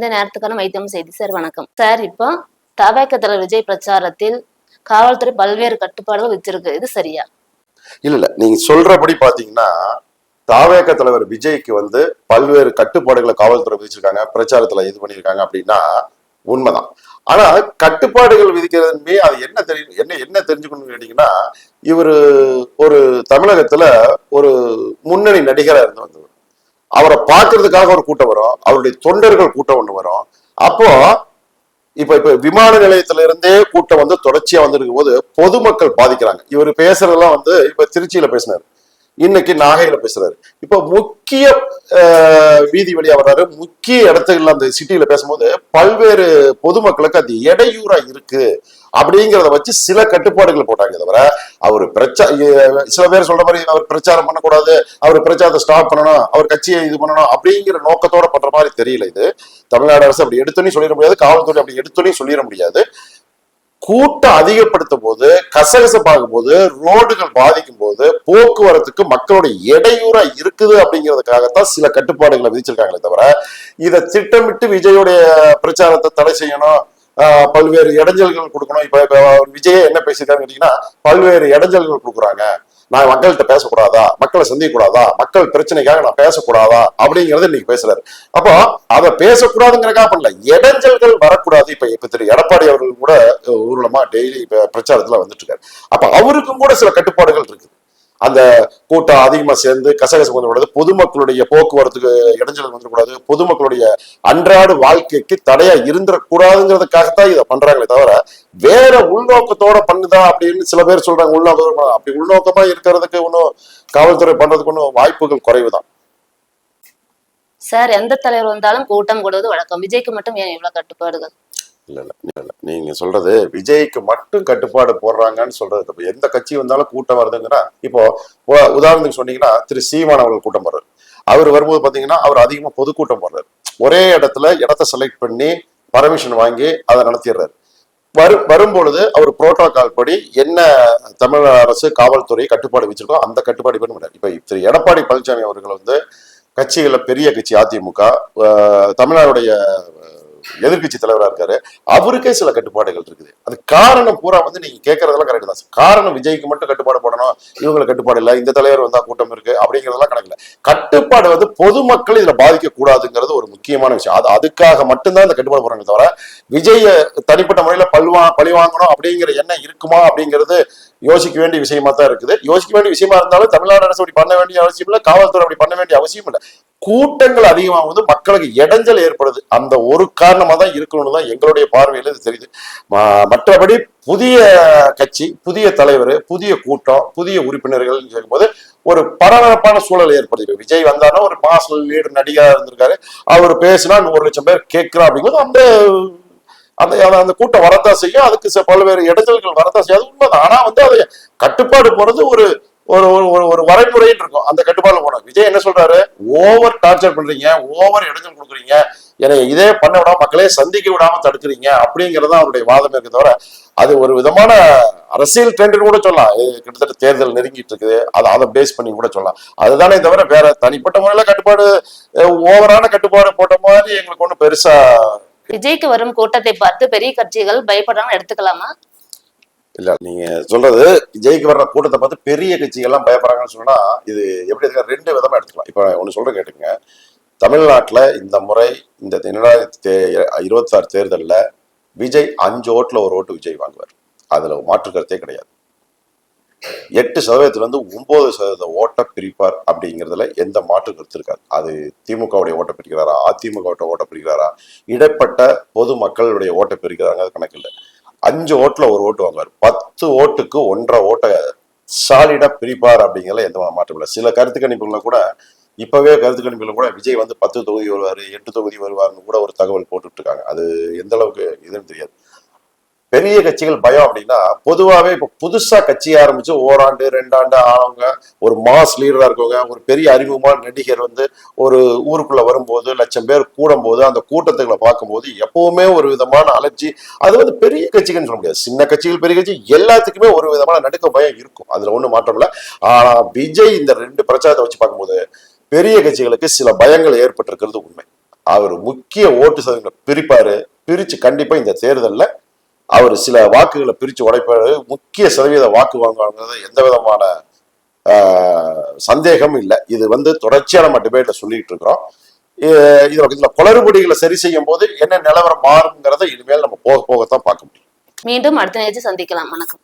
இந்த நேரத்துக்கான வைத்தியம் செய்தி. சார் வணக்கம். சார் இப்போ தவேக்க விஜய் பிரச்சாரத்தில் காவல்துறை பல்வேறு கட்டுப்பாடுகள் வச்சிருக்கு இது சரியா? இல்ல இல்ல. நீங்க சொல்றபடி பாத்தீங்கன்னா தாவேக தலைவர் விஜய்க்கு வந்து பல்வேறு கட்டுப்பாடுகளை காவல்துறை விதிச்சிருக்காங்க பிரச்சாரத்துல இது பண்ணியிருக்காங்க அப்படின்னா உண்மைதான். ஆனா கட்டுப்பாடுகள் விதிக்கிறதுமே அது என்ன தெரியும் என்ன என்ன தெரிஞ்சுக்கணும்னு கேட்டீங்கன்னா இவரு ஒரு தமிழகத்துல ஒரு முன்னணி நடிகரா இருந்து வந்து அவரை பார்க்கறதுக்காக ஒரு கூட்டம் வரும். அவருடைய தொண்டர்கள் கூட்டம் ஒன்று வரும். அப்போ இப்ப இப்ப விமான நிலையத்துல இருந்தே கூட்டம் வந்து தொடர்ச்சியா வந்திருக்கும் போது பொதுமக்கள் பாதிக்கிறாங்க. இவர் பேசுறதெல்லாம் வந்து இப்ப திருச்சியில பேசினார். இன்னைக்கு நாகையில பேசுறாரு. இப்ப முக்கிய அஹ், வீதி வழியா வர்றாரு. முக்கிய இடத்துல அந்த சிட்டியில பேசும்போது பல்வேறு பொதுமக்களுக்கு அது இடையூறா இருக்கு அப்படிங்கிறத வச்சு சில கட்டுப்பாடுகள் போட்டாங்க தவிர அவர் பிரச்சா சில பேர் சொல்ற மாதிரி அவர் பிரச்சாரம் பண்ணக்கூடாது அவர் பிரச்சாரத்தை ஸ்டாப் பண்ணணும் அவர் கட்சியை இது பண்ணணும் அப்படிங்கிற நோக்கத்தோட பண்ற மாதிரி தெரியல இது. தமிழ்நாடு அரசு அப்படி எடுத்துன்னு சொல்லிட முடியாது காவல்துறை அப்படி எடுத்துன்னு சொல்லிட முடியாது. கூட்டம் அதிகப்படுத்தும் போது கசகசப்பாகும் போது ரோடுகள் பாதிக்கும் போது போக்குவரத்துக்கு மக்களுடைய இடையூறா இருக்குது அப்படிங்கிறதுக்காகத்தான் சில கட்டுப்பாடுகளை விதிச்சிருக்காங்களே தவிர இதை திட்டமிட்டு விஜயோடைய பிரச்சாரத்தை தடை செய்யணும் பல்வேறு இடைஞ்சல்கள் கொடுக்கணும். இப்ப இப்ப என்ன பேசியிருக்காங்க கேட்டீங்கன்னா பல்வேறு இடைஞ்சல்கள் கொடுக்குறாங்க. நான் மக்கள்கிட்ட பேசக்கூடாதா? மக்களை சந்திக்கக்கூடாதா? மக்கள் பிரச்சனைக்காக நான் பேசக்கூடாதா? அப்படிங்கறத இன்னைக்கு பேசுறாரு. அப்போ அதை பேசக்கூடாதுங்கிறக்கா பண்ணல. இடைஞ்சல்கள் வரக்கூடாது. இப்ப இப்ப திரு எடப்பாடி அவர்கள் கூட ஊர்வலமா டெய்லி பிரச்சாரத்துல வந்துட்டு இருக்காரு. அப்ப அவருக்கும் கூட சில கட்டுப்பாடுகள் இருக்குது அந்த கூட்டம் அதிகமா சேர்ந்து கசகசம் வந்துக்கூடாது பொதுமக்களுடைய போக்குவரத்துக்கு இடைஞ்சல் வந்துடக்கூடாது. பொதுமக்களுடைய அன்றாட வாழ்க்கைக்கு தடையா இருந்துடக்கூடாதுங்கிறதுக்காகத்தான் இதை பண்றாங்களே தவிர வேற உள்நோக்கத்தோட பண்ணுதா அப்படின்னு சில பேர் சொல்றாங்க. உள்நோக்கம் அப்படி உள்நோக்கமா இருக்கிறதுக்கு ஒன்றும் காவல்துறை பண்றதுக்கு ஒன்றும் வாய்ப்புகள் குறைவுதான். சார் எந்த தலைவர் வந்தாலும் கூட்டம் கூடுவது வழக்கம். விஜய்க்கு மட்டும் ஏன் இவ்வளவு கட்டுப்பாடுகள்? இல்ல இல்ல நீங்கள் நீங்க சொல்றது விஜய்க்கு மட்டும் கட்டுப்பாடு போடுறாங்கன்னு சொல்றது தப்பு. எந்த கட்சி வந்தாலும் கூட்டம் வருதுங்கன்னா இப்போ உ- உதாரணத்துக்கு சொன்னீங்கன்னா திரு சீமான் அவர்கள் கூட்டம் வர்றாரு. அவர் வரும்போது பாத்தீங்கன்னா அவர் அதிகமா பொதுக்கூட்டம் போடுறாரு. ஒரே இடத்துல இடத்த செலக்ட் பண்ணி பர்மிஷன் வாங்கி அதை நடத்திடுறாரு. வரும் வரும்பொழுது அவர் புரோட்டோகால் படி என்ன தமிழக அரசு காவல்துறை கட்டுப்பாடு வச்சிருக்கோ அந்த கட்டுப்பாடு பண்ண முடியாது இப்ப திரு எடப்பாடி பழனிசாமி அவர்கள் வந்து கட்சிகளில் பெரிய கட்சி அதிமுக தமிழ்நாடுடைய எதிர்கட்சி தலைவராக இருக்காரு. அவருக்கே சில கட்டுப்பாடுகள் இருக்குது. அது காரணம் பூரா வந்து நீங்க கேட்கறதெல்லாம் கரெக்ட் தான். காரணம் விஜய்க்கு மட்டும் கட்டுப்பாடு போடணும் இவங்களுக்கு கட்டுப்பாடு இல்லை இந்த தலைவர் வந்தா கூட்டம் இருக்கு அப்படிங்கிறதெல்லாம் கணக்கு கட்டுப்பாடு வந்து பொதுமக்கள் இதுல பாதிக்க கூடாதுங்கிறது ஒரு முக்கியமான விஷயம். அது அதுக்காக மட்டும்தான் இந்த கட்டுப்பாடு போடுறாங்க தவிர விஜய தனிப்பட்ட முறையில பல்வா பழி வாங்கணும் அப்படிங்கிற எண்ணம் இருக்குமா அப்படிங்கிறது யோசிக்க வேண்டிய விஷயமா தான் இருக்குது. யோசிக்க வேண்டிய விஷயமா இருந்தாலும் தமிழ்நாடு அரசு அப்படி பண்ண வேண்டிய அவசியம் இல்லை காவல்துறை அப்படி பண்ண வேண்டிய அவசியம் இல்லை. கூட்டங்கள் அதிகமாகும்போது மக்களுக்கு இடைஞ்சல் ஏற்படுது. அந்த ஒரு காரணமாக தான் இருக்கணும்னு தான் எங்களுடைய பார்வையில் இது தெரியுது. மற்றபடி புதிய கட்சி புதிய தலைவர் புதிய கூட்டம் புதிய உறுப்பினர்கள் கேட்கும்போது ஒரு பரபரப்பான சூழல் ஏற்படுது. விஜய் வந்தாருன்னா ஒரு மாசல் லீடர் நடிகராக இருந்திருக்காரு. அவர் பேசினா ஒரு லட்சம் பேர் கேட்கிறா அப்படிங்கும்போது அந்த அந்த அந்த- கூட்டம் வரத்தான் செய்யும். அதுக்கு பல்வேறு இடைஞ்சல்கள் வரத்தான் செய்யும். அது உண்மைதான். ஆனா வந்து அது கட்டுப்பாடு போறது ஒரு ஒரு ஒரு ஒரு ஒரு வரைமுறைன்னு இருக்கும். அந்த கட்டுப்பாடு போன. விஜய் என்ன சொல்றாரு? ஓவர் டார்ச்சர் பண்றீங்க. ஓவர் இடைஞ்சல் கொடுக்குறீங்க. என்னை இதே பண்ண விடாம மக்களே சந்திக்க விடாம தடுக்கிறீங்க. அப்படிங்கிறது அவருடைய வாதம் இருக்க தவிர அது ஒரு விதமான அரசியல் ட்ரெண்ட்னு கூட சொல்லலாம். கிட்டத்தட்ட தேர்தல் நெருங்கிட்டு இருக்குது. அதை அதை பேஸ் பண்ணி கூட சொல்லலாம். அதுதானே தவிர வேற தனிப்பட்ட முறையில கட்டுப்பாடு ஓவரான கட்டுப்பாடு போட்ட மாதிரி எங்களுக்கு ஒன்றும் பெருசா விஜய்க்கு வரும் கூட்டத்தை பார்த்து பெரிய கட்சிகள் பயப்படுறாங்க எடுத்துக்கலாமா? இல்ல நீங்க சொல்றது விஜய்க்கு வர்ற கூட்டத்தை பார்த்து பெரிய கட்சிகள்லாம் பயப்படுறாங்கன்னு சொன்னா இது எப்படி இருக்க ரெண்டு விதமா எடுத்துக்கலாம். இப்ப ஒண்ணு சொல்ற கேட்டுங்க தமிழ்நாட்டுல இந்த முறை இந்த இரண்டாயிரத்தி இருபத்தி ஆறு விஜய் அஞ்சு ஓட்டுல ஒரு ஓட்டு விஜய் வாங்குவார். அதுல மாற்று கருத்தே கிடையாது. எட்டு சதவீதத்துல இருந்து ஒன்பது சதவீத ஓட்ட பிரிப்பார் அப்படிங்கிறதுல எந்த மாற்று கருத்து இருக்காது. அது திமுகவுடைய ஓட்ட பிரிக்கிறாரா? அதிமுக ஓட்ட பிரிக்கிறாரா? இடைப்பட்ட பொது மக்களுடைய ஓட்ட பிரிக்கிறாங்க கணக்கு இல்லை. அஞ்சு ஓட்டுல ஒரு ஓட்டு வாங்குவார். பத்து ஓட்டுக்கு ஒன்றரை ஓட்டை சாலிடா பிரிப்பார் அப்படிங்கிறத எந்த மாற்றம் இல்லை. சில கருத்து கணிப்புகள்ல கூட இப்பவே கருத்து கணிப்புல கூட விஜய் வந்து பத்து தொகுதி வருவாரு எட்டு தொகுதி வருவாருன்னு கூட ஒரு தகவல் போட்டுட்டு இருக்காங்க அது எந்த அளவுக்கு இதுன்னு தெரியாது. பெரிய கட்சிகள் பயம் அப்படின்னா பொதுவாகவே இப்போ புதுசாக கட்சி ஆரம்பிச்சு ஓராண்டு ரெண்டாண்டு ஆனவங்க ஒரு மாஸ் லீடராக இருக்கவங்க ஒரு பெரிய அறிமுகமான நடிகர் வந்து ஒரு ஊருக்குள்ள வரும்போது லட்சம் பேர் கூடும்போது அந்த கூட்டத்துகளை பார்க்கும்போது எப்பவுமே ஒரு விதமான அலர்ஜி. அது வந்து பெரிய கட்சிகள்னு சொல்ல முடியாது. சின்ன கட்சிகள் பெரிய கட்சி எல்லாத்துக்குமே ஒரு விதமான நடுக்க பயம் இருக்கும். அதில் ஒன்றும் மாற்றம் இல்லை. ஆனால் விஜய் இந்த ரெண்டு பிரச்சாரத்தை வச்சு பார்க்கும்போது பெரிய கட்சிகளுக்கு சில பயங்கள் ஏற்பட்டிருக்கிறது உண்மை. அவர் முக்கிய ஓட்டு சதவீதங்களை பிரிப்பாரு. பிரிச்சு கண்டிப்பா இந்த தேர்தலில் அவர் சில வாக்குகளை பிரித்து உடைப்பாரு முக்கிய சதவீத வாக்கு வாங்குவாங்கிறது எந்த விதமான சந்தேகம் சந்தேகமும் இல்லை. இது வந்து தொடர்ச்சியாக நம்ம டிபேட்டில் சொல்லிட்டு இருக்கிறோம். இதில் இதில் குளறுபடிகளை சரி செய்யும் போது என்ன நிலவரம் மாறுங்கிறத இனிமேல் நம்ம போக போகத்தான் பார்க்க முடியும். மீண்டும் அடுத்த நிகழ்ச்சி சந்திக்கலாம். வணக்கம்.